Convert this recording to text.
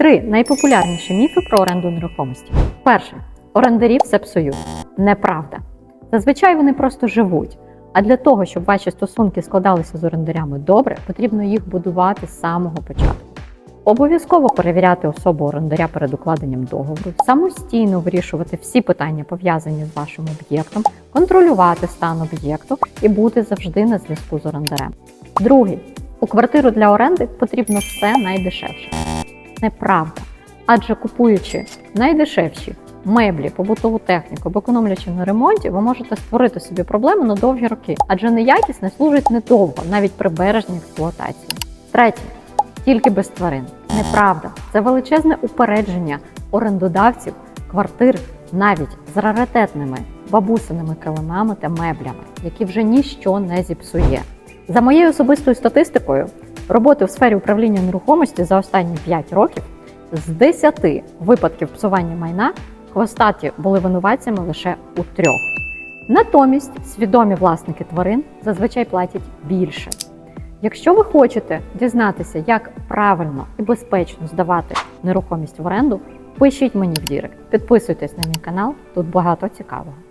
Три найпопулярніші міфи про оренду нерухомості. Перше, орендарі все псують. Неправда. Зазвичай вони просто живуть. А для того, щоб ваші стосунки складалися з орендарями добре, потрібно їх будувати з самого початку. Обов'язково перевіряти особу орендаря перед укладенням договору, самостійно вирішувати всі питання, пов'язані з вашим об'єктом, контролювати стан об'єкту і бути завжди на зв'язку з орендарем. Другий у квартиру для оренди потрібно все найдешевше. Неправда. Адже купуючи найдешевші меблі, побутову техніку або економлячи на ремонті, ви можете створити собі проблеми на довгі роки, адже неякісне служить недовго, навіть при бережній експлуатації. Третє тільки без тварин. Неправда. Це величезне упередження орендодавців квартир навіть з раритетними бабусиними килимами та меблями, які вже ніщо не зіпсує. За моєю особистою статистикою, роботи в сфері управління нерухомості за останні 5 років з 10 випадків псування майна хвостаті були винуватцями лише у трьох. Натомість свідомі власники тварин зазвичай платять більше. Якщо ви хочете дізнатися, як правильно і безпечно здавати нерухомість в оренду, пишіть мені в Дірект. Підписуйтесь на мій канал, тут багато цікавого.